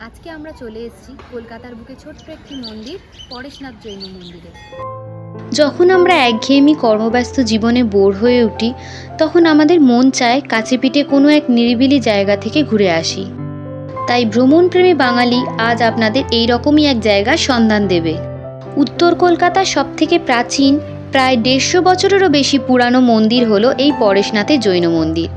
আজকে আমরা চলে এসেছি কলকাতার বুকে ছোট্ট একটি মন্দির, পরেশনাথ জৈন মন্দিরে। যখন আমরা একঘেয়েমি কর্মব্যস্ত জীবনে বোর হয়ে উঠি, তখন আমাদের মন চায় কাছে পিঠে কোনো এক নিরিবিলি জায়গা থেকে ঘুরে আসি। তাই ভ্রমণপ্রেমী বাঙালি আজ আপনাদের এই রকমই এক জায়গার সন্ধান দেবে। উত্তর কলকাতার সবথেকে প্রাচীন, প্রায় দেড়শো বছরেরও বেশি পুরানো মন্দির হলো এই পরেশনাথের জৈন মন্দির।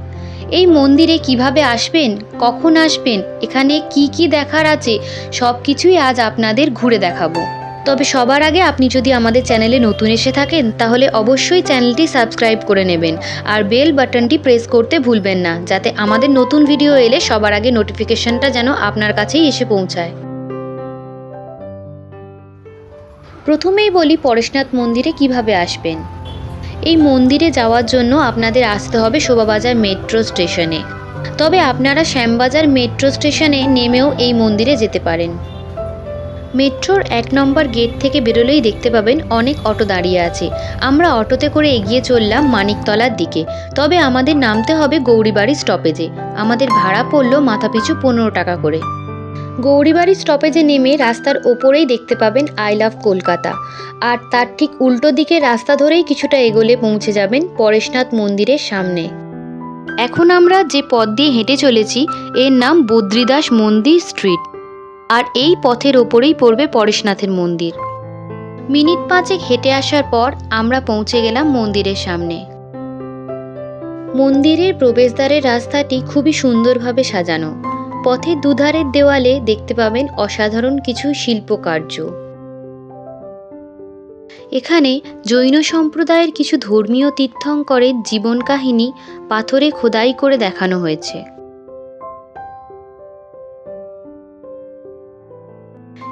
এই মন্দিরে কীভাবে আসবেন? কখন আসবেন? এখানে কি কি দেখার আছে? সব কিছুই আজ আপনাদের ঘুরে দেখাবো। তবে সবার আগে আপনি যদি আমাদের চ্যানেলে নতুন এসে থাকেন, তাহলে অবশ্যই চ্যানেলটি সাবস্ক্রাইব করে নেবেন। আর বেল বাটনটি প্রেস করতে ভুলবেন না, যাতে আমাদের নতুন ভিডিও এলে সবার আগে নোটিফিকেশনটা যেন আপনার কাছেই এসে পৌঁছায়। প্রথমেই বলি পরেশনাথ মন্দিরে কীভাবে আসবেন। এই মন্দিরে যাওয়ার জন্য আপনাদের আসতে হবে শোভাবাজার মেট্রো স্টেশনে। তবে আপনারা শ্যামবাজার মেট্রো স্টেশনে নেমেও এই মন্দিরে যেতে পারেন। মেট্রোর এক নম্বর গেট থেকে বেরোলেই দেখতে পাবেন অনেক অটো দাঁড়িয়ে আছে। আমরা অটোতে করে এগিয়ে চললাম মানিকতলার দিকে। তবে আমাদের নামতে হবে গৌরীবাড়ি স্টপেজে। আমাদের ভাড়া পড়ল মাথাপিছু পনেরো টাকা করে। গৌরীবাড়ি স্টপেজে নেমে রাস্তার ওপরেই দেখতে পাবেন আই লাভ কলকাতা। আর তার ঠিক উল্টো দিকে রাস্তা ধরেই কিছুটা এগোলে পৌঁছে যাবেন পরেশনাথ মন্দিরের সামনে। এখন আমরা যে পথ দিয়ে হেঁটে চলেছি, এর নাম বদ্রীদাস মন্দির স্ট্রিট আর এই পথের ওপরেই পড়বে পরেশনাথের মন্দির। মিনিট পাঁচেক হেঁটে আসার পর আমরা পৌঁছে গেলাম মন্দিরের সামনে। মন্দিরের প্রবেশদ্বারের রাস্তাটি খুবই সুন্দরভাবে সাজানো। পথের দুধারের দেওয়ালে দেখতে পাবেন অসাধারণ কিছু শিল্পকার্য। এখানে জৈন সম্প্রদায়ের কিছু ধর্মীয় তীর্থঙ্করের জীবন কাহিনী পাথরে খোদাই করে দেখানো হয়েছে।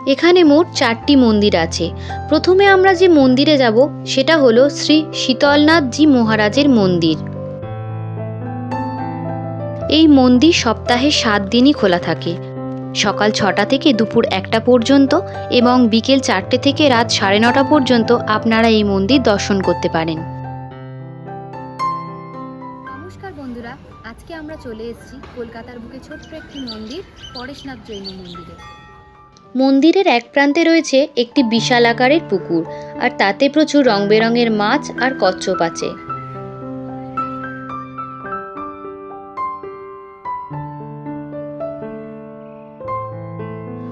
এখানে মোট চারটি মন্দির আছে। প্রথমে আমরা যে মন্দিরে যাব, সেটা হলো শ্রী শীতলনাথজি মহারাজের মন্দির। এই মন্দির সপ্তাহে সাত দিনই খোলা থাকে। সকাল ছটা থেকে দুপুর একটা পর্যন্ত এবং বিকেল চারটে থেকে রাত সাড়ে নটা পর্যন্ত আপনারা এই মন্দির দর্শন করতে পারেন। নমস্কার বন্ধুরা আজকে আমরা চলে এসেছি কলকাতার বুকে ছোট্ট একটি মন্দির পরেশনাথ জৈন মন্দিরে। মন্দিরের এক প্রান্তে রয়েছে একটি বিশাল আকারের পুকুর আর তাতে প্রচুর রং বেরঙের মাছ আর কচ্ছপ আছে।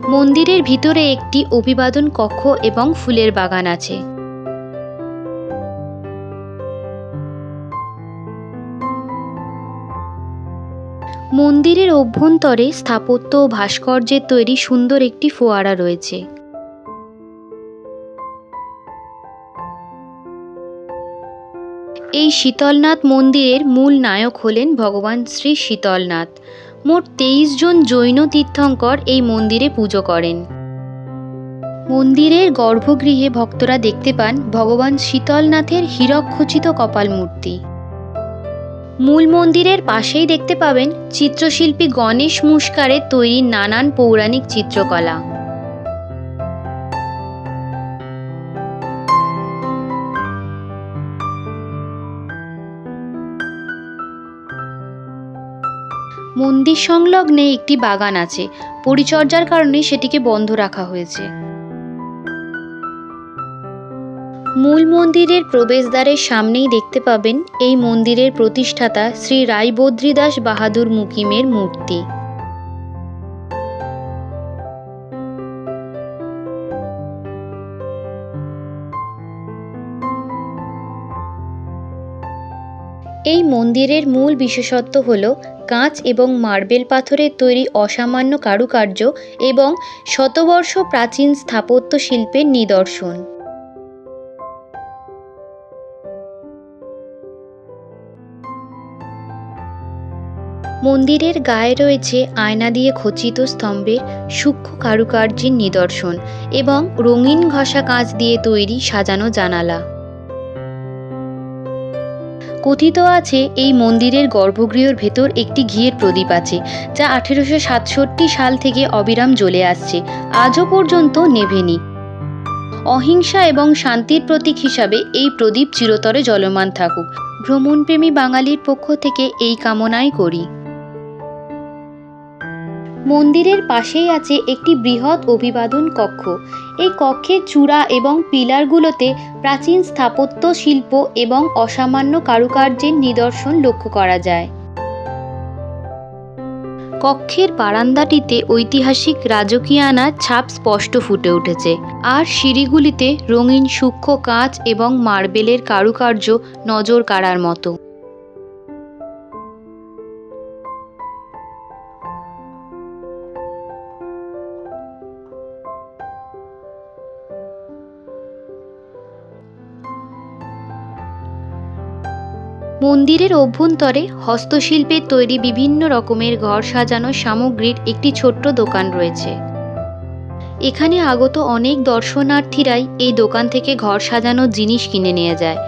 মন্দিরের ভিতরে একটি অভিবাদন কক্ষ এবং ফুলের বাগান আছে। মন্দিরের অভ্যন্তরে স্থাপত্য ও ভাস্কর্যের তৈরি সুন্দর একটি ফোয়ারা রয়েছে। এই শীতলনাথ মন্দিরের মূল নায়ক হলেন ভগবান শ্রী শীতলনাথ। মোট তেইশ জন জৈন তীর্থঙ্কর এই মন্দিরে পুজো করেন। মন্দিরের গর্ভগৃহে ভক্তরা দেখতে পান ভগবান শীতলনাথের হীরকখচিত কপাল মূর্তি। মূল মন্দিরের পাশেই দেখতে পাবেন চিত্রশিল্পী গণেশ মুস্কারের তৈরি নানান পৌরাণিক চিত্রকলা। মন্দির সংলগ্নে একটি বাগান আছে। পরিচর্যার কারণে সেটিকে বন্ধ রাখা হয়েছে। মূল মন্দিরের প্রবেশদ্বারের সামনেই দেখতে পাবেন এই মন্দিরের প্রতিষ্ঠাতা শ্রী রায়বদ্রীদাস বাহাদুর মুকিমের মূর্তি। এই মন্দিরের মূল বিশেষত্ব হল কাঁচ এবং মার্বেল পাথরের তৈরি অসামান্য কারুকার্য এবং শতবর্ষ প্রাচীন স্থাপত্য শিল্পের নিদর্শন। মন্দিরের গায়ে রয়েছে আয়না দিয়ে খচিত স্তম্ভের সূক্ষ্ম কারুকার্যের নিদর্শন এবং রঙিন ঘষা কাঁচ দিয়ে তৈরি সাজানো জানালা। কথিত আছে, এই মন্দিরের গর্ভগৃহের ভেতর একটি ঘিয়ের প্রদীপ আছে, যা আঠেরোশো সাতষট্টি সাল থেকে অবিরাম জ্বলে আসছে, আজও পর্যন্ত নেভেনি। অহিংসা এবং শান্তির প্রতীক হিসাবে এই প্রদীপ চিরতরে জলমান থাকুক। ভ্রমণপ্রেমী বাঙালির পক্ষ থেকে এই কামনাই করি। মন্দিরের পাশেই আছে একটি বৃহৎ অভিবাদন কক্ষ। এই কক্ষের চূড়া এবং পিলারগুলোতে প্রাচীন স্থাপত্য শিল্প এবং অসামান্য কারুকার্যের নিদর্শন লক্ষ্য করা যায়। কক্ষের বারান্দাটিতে ঐতিহাসিক রাজকীয়ানার ছাপ স্পষ্ট ফুটে উঠেছে। আর সিঁড়িগুলিতে রঙিন সূক্ষ্ম কাঁচ এবং মার্বেলের কারুকার্য নজর কাড়ার মতো। মন্দিরের অভ্যন্তরে হস্তশিল্পের তৈরি বিভিন্ন রকমের ঘর সাজানো সামগ্রীর একটি ছোট্ট দোকান রয়েছে। এখানে আগত অনেক দর্শনার্থীরাই এই দোকান থেকে ঘর সাজানোর জিনিস কিনে নিয়ে যায়।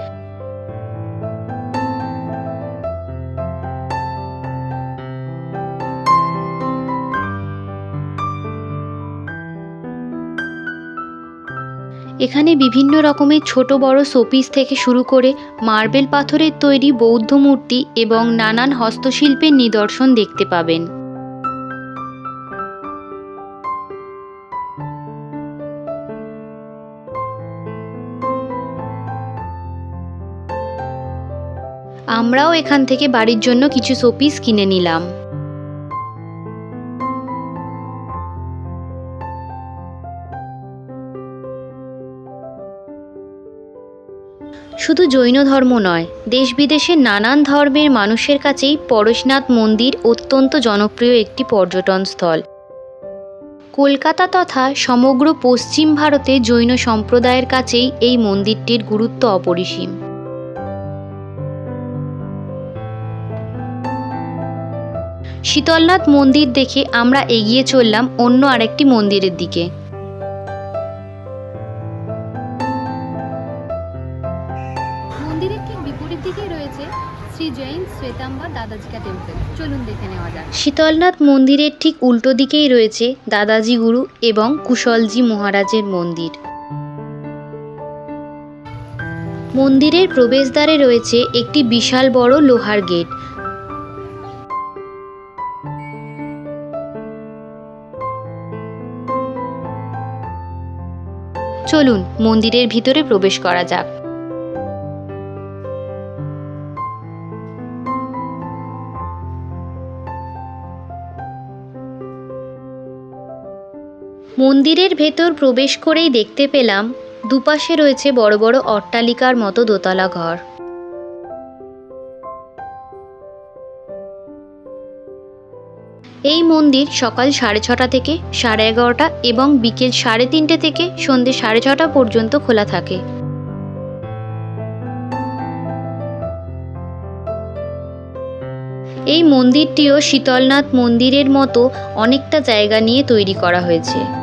এখানে বিভিন্ন রকমের ছোট বড় শোপিস থেকে শুরু করে মার্বেল পাথরের তৈরি বৌদ্ধ মূর্তি এবং নানান হস্তশিল্পের নিদর্শন দেখতে পাবেন। আমরাও এখান থেকে বাড়ির জন্য কিছু শোপিস কিনে নিলাম। শুধু জৈন ধর্ম নয় দেশ বিদেশের নানান ধর্মের মানুষের কাছেই পরশনাথ মন্দির অত্যন্ত জনপ্রিয় একটি পর্যটন স্থল। কলকাতা তথা সমগ্র পশ্চিম ভারতে জৈন সম্প্রদায়ের কাছেই এই মন্দিরটির গুরুত্ব অপরিসীম। শীতলনাথ মন্দির দেখে আমরা এগিয়ে চললাম অন্য আরেকটি মন্দিরের দিকে। চলুন দেখে নেওয়া যাক। শীতলনাথ মন্দিরের ঠিক উল্টো দিকেই রয়েছে দাদাজি গুরু এবং কুশলজি মহারাজের মন্দির। মন্দিরের প্রবেশদ্বারে রয়েছে একটি বিশাল বড় লোহার গেট। চলুন মন্দিরের ভিতরে প্রবেশ করা যাক। মন্দিরের ভেতর প্রবেশ করেই দেখতে পেলাম, দুপাশে রয়েছে বড় বড় অট্টালিকার মতো দোতলা ঘর। এই মন্দির সকাল সাড়ে ছটা থেকে সাড়ে এগারোটা এবং বিকেল সাড়ে তিনটে থেকে সন্ধে সাড়ে ছটা পর্যন্ত খোলা থাকে। এই মন্দিরটিও শীতলনাথ মন্দিরের মতো অনেকটা জায়গা নিয়ে তৈরি করা হয়েছে।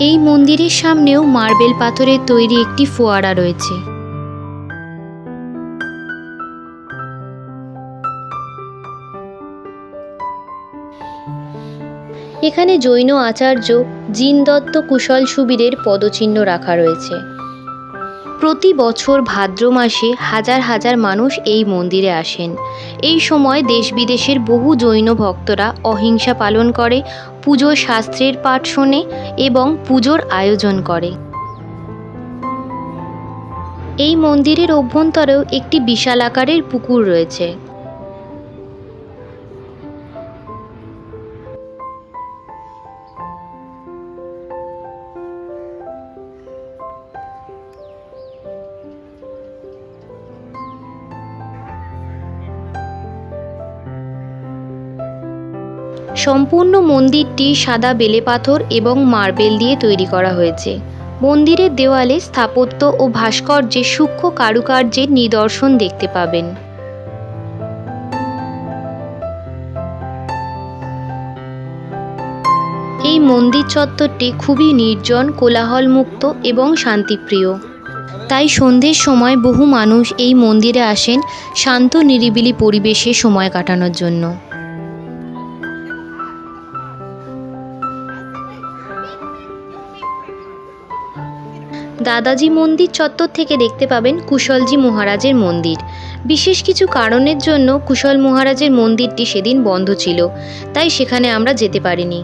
এই মন্দিরের সামনেও মার্বেল পাথরের তৈরি একটি ফোয়ারা রয়েছে। এখানে জৈন আচার্য জিন দত্ত কুশল সুবীরের পদচিহ্ন রাখা রয়েছে। প্রতি বছর ভাদ্র মাসে হাজার হাজার মানুষ এই মন্দিরে আসেন। এই সময় দেশ বিদেশের বহু জৈন ভক্তরা অহিংসা পালন করে পুজোর শাস্ত্রের পাঠ শোনে এবং পুজোর আয়োজন করে। এই মন্দিরের অভ্যন্তরেও একটি বিশাল আকারের পুকুর রয়েছে। সম্পূর্ণ মন্দিরটি সাদা বেলে পাথর এবং মার্বেল দিয়ে তৈরি করা হয়েছে। মন্দিরের দেওয়ালে স্থাপত্য ও ভাস্কর্যে সূক্ষ্ম কারুকার্যের নিদর্শন দেখতে পাবেন। এই মন্দির চত্বরটি খুবই নির্জন, কোলাহলমুক্ত এবং শান্তিপ্রিয়। তাই সন্ধ্যের সময় বহু মানুষ এই মন্দিরে আসেন শান্ত নিরিবিলি পরিবেশে সময় কাটানোর জন্য। দাদাজি মন্দির চত্বর থেকে দেখতে পাবেন কুশলজি মহারাজের মন্দির। বিশেষ কিছু কারণের জন্য কুশল মহারাজের মন্দিরটি সেদিন বন্ধ ছিল, তাই সেখানে আমরা যেতে পারিনি।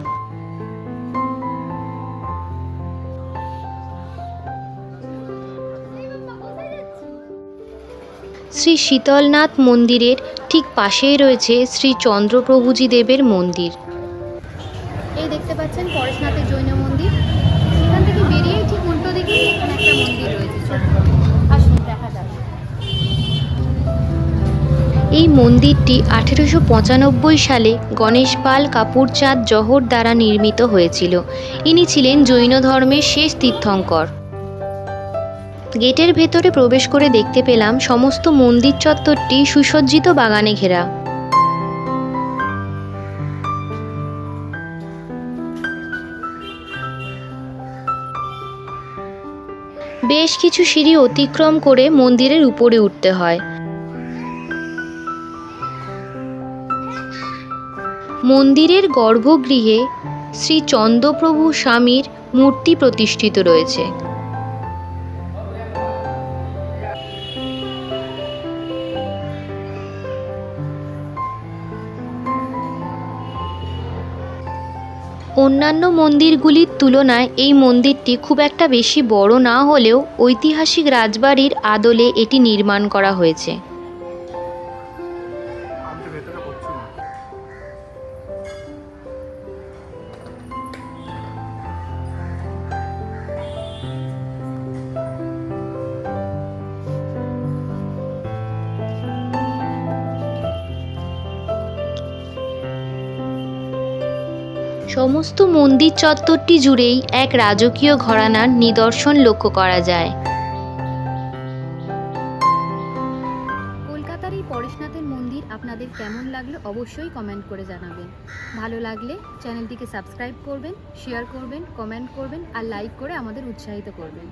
শ্রী শীতলনাথ মন্দিরের ঠিক পাশেই রয়েছে শ্রী চন্দ্রপ্রভুজি দেবের মন্দির। এই দেখতে পাচ্ছেন পরেশনাথের এই মন্দিরটি আঠেরোশো পঁচানব্বই সালে গণেশ পাল কাপুর চাঁদ জহর দ্বারা নির্মিত হয়েছিল। ইনি ছিলেন জৈন ধর্মের শেষ তীর্থঙ্কর। গেটের ভেতরে প্রবেশ করে দেখতে পেলাম সমস্ত মন্দির চত্বরটি সুসজ্জিত বাগানে ঘেরা। বেশ কিছু সিঁড়ি অতিক্রম করে মন্দিরের উপরে উঠতে হয়। মন্দিরের গর্ভগৃহে শ্রী চন্দ্রপ্রভু স্বামীর মূর্তি প্রতিষ্ঠিত রয়েছে। অন্যান্য মন্দিরগুলির তুলনায় এই মন্দিরটি খুব একটা বেশি বড় না হলেও ঐতিহাসিক রাজবাড়ির আদলে এটি নির্মাণ করা হয়েছে। সমস্ত মন্দির চত্বরটি জুড়েই এক রাজকীয় ঘরানার নিদর্শন লক্ষ্য করা যায়। কলকাতার এই পরেশনাথের মন্দির আপনাদের কেমন লাগল অবশ্যই কমেন্ট করে জানাবেন। ভালো লাগলে চ্যানেলটিকে সাবস্ক্রাইব করবেন শেয়ার করবেন কমেন্ট করবেন আর লাইক করে আমাদের উৎসাহিত করবেন।